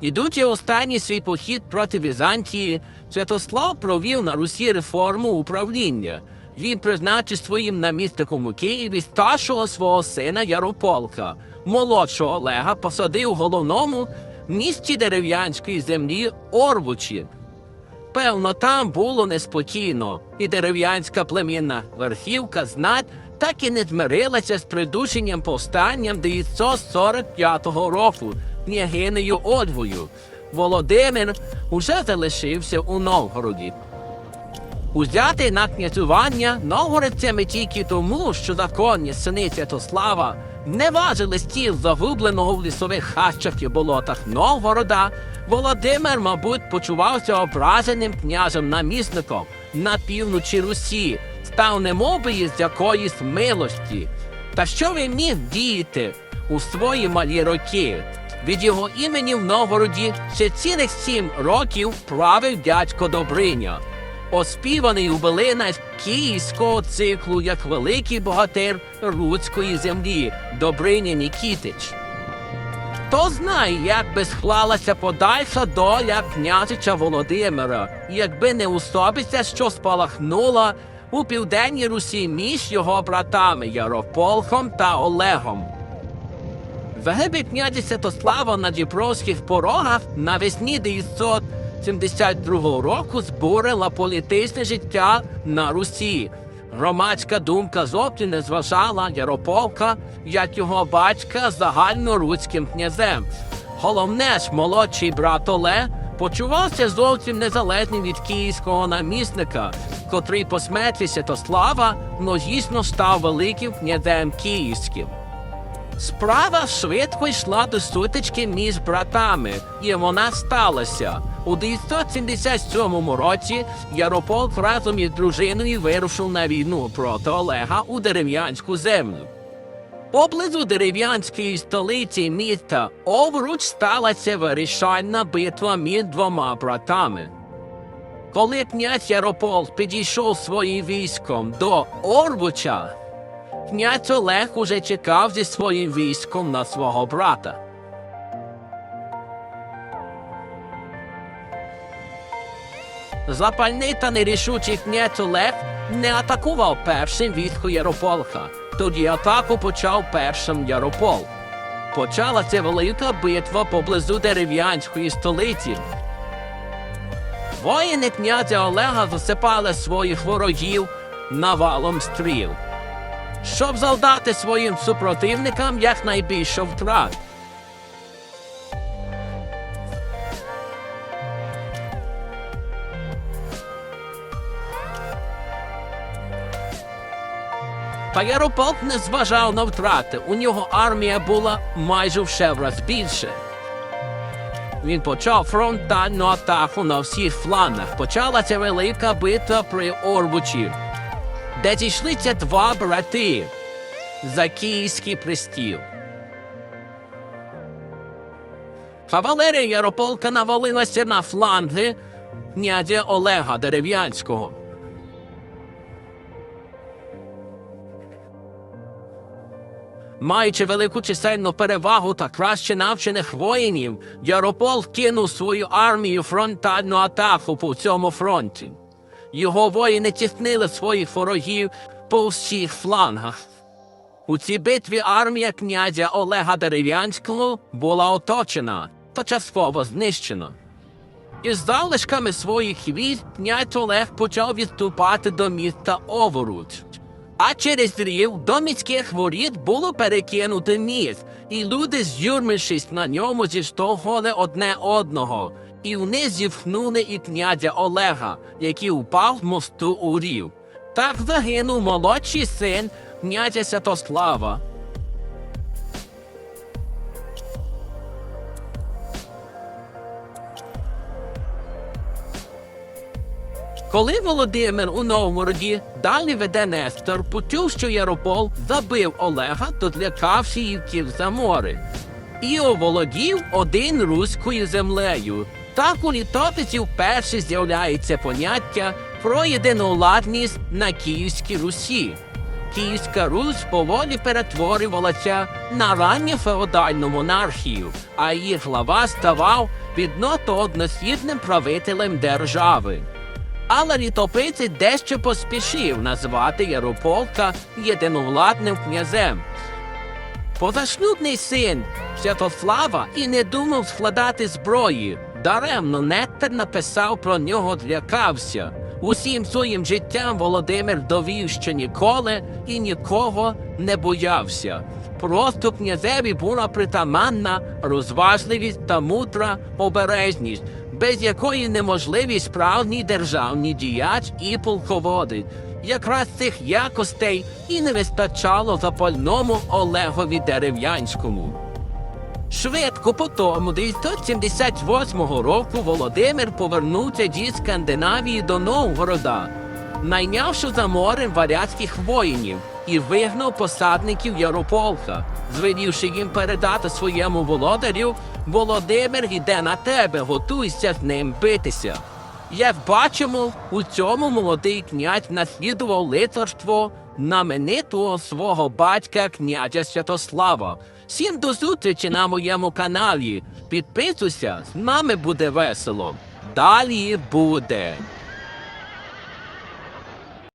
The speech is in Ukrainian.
Ідучи останній свій похід проти Візантії, Святослав провів на Русі реформу управління. Він призначив своїм намісником у Києві старшого свого сина Ярополка, молодшого Олега посадив у головному місті дерев'янської землі Орвучі. Певно, там було неспокійно, і дерев'янська племінна верхівка знать так і не змирилася з придушенням повстанням 945 року княгинею Ольгою. Володимир уже залишився у Новгороді. Узяти на князювання новгородцями тільки тому, що законні сини Святослава не важили стіл загубленого в лісових хащах і болотах Новгорода, Володимир, мабуть, почувався ображеним княжем намісником на півночі Русі, став немовби із якоїсь милості. Та що він міг діяти у свої малі роки? Від його імені в Новгороді ще цілих сім років правив дядько Добриня оспіваний у билинах київського циклу як великий богатир руської землі Добриня Нікітич. Хто знає, як би склалася подальша доля княжича Володимира, якби не особиця, що спалахнула у південній Русі між його братами Ярополком та Олегом. Загибель князя Святослава на Дніпровських порогах навесні 972 року збурила політичне життя на Русі. Громадська думка зовсім не зважала Ярополка, як його батька загальноруським князем. Головне ж, молодший брат Оле почувався зовсім незалежним від київського намісника, котрий по смерті Святослава логічно став великим князем київським. Справа швидко йшла до сутички між братами, і вона сталася. У 977 році Ярополк разом із дружиною вирушив на війну проти Олега у дерев'янську землю. Поблизу дерев'янської столиці міста Овруч сталася вирішальна битва між двома братами. Коли князь Ярополк підійшов своїм військом до Орвуча, князь Олег уже чекав зі своїм військом на свого брата. Запальний та нерішучий князь Олег не атакував першим військо Ярополка. Тоді атаку почав першим Яропол. Почалася велика битва поблизу дерев'янської столиці. Воїни князя Олега засипали своїх ворогів навалом стріл щоб завдати своїм супротивникам якнайбільше втрат. Та Ярополк не зважав на втрати. У нього армія була майже в шевраз більше. Він почав фронтальну атаку на всіх флангах. Почалася велика битва при Орбучі де зійшлися два брати за київський престіл. Кавалерія Ярополка навалилася на фланги князя Олега Дерев'янського. Маючи велику чисельну перевагу та краще навчених воїнів, Яропол кинув свою армію фронтальну атаку по всьому фронті. Його воїни тіснили своїх ворогів по всіх флангах. У цій битві армія князя Олега Дерев'янського була оточена та частково знищена. Із залишками своїх військ князь Олег почав відступати до міста Оворуч. А через рів до міських воріт було перекинуто міст, і люди, з'юрмившись на ньому, зіштовхували одне одного, і вниз зівхнули і князя Олега, який упав з мосту у рів. Так загинув молодший син князя Святослава. Коли Володимир у Новгороді далі веде Нестор, почув, що Яропол забив Олега, то і втік за море. І оволодів один руською землею. Так у літописі вперше з'являється поняття про єдиновладність на Київській Русі. Київська Русь поволі перетворювалася на ранню феодальну монархію, а її глава ставав відносно однослідним правителем держави. Але літописець дещо поспішив назвати Ярополка єдиновладним князем. Позашлюбний син Святослава і не думав складати зброї. Даремно Нектор написав про нього злякався. Усім своїм життям Володимир довів, що ніколи і нікого не боявся. Просто князеві була притаманна розважливість та мудра обережність, без якої неможливі справжній державний діяч і полководець. Якраз цих якостей і не вистачало запальному Олегові Дерев'янському. Швидко по тому, 978 року Володимир повернувся зі Скандинавії до Новгорода, найнявши за морем варязьких воїнів і вигнав посадників Ярополка, звелівши їм передати своєму володарю Володимир іде на тебе, готуйся з ним битися. Як бачимо, у цьому молодий князь наслідував лицарство знаменитого свого батька князя Святослава. Всім до зустрічі на моєму каналі. Підписуйся, з нами буде весело. Далі буде.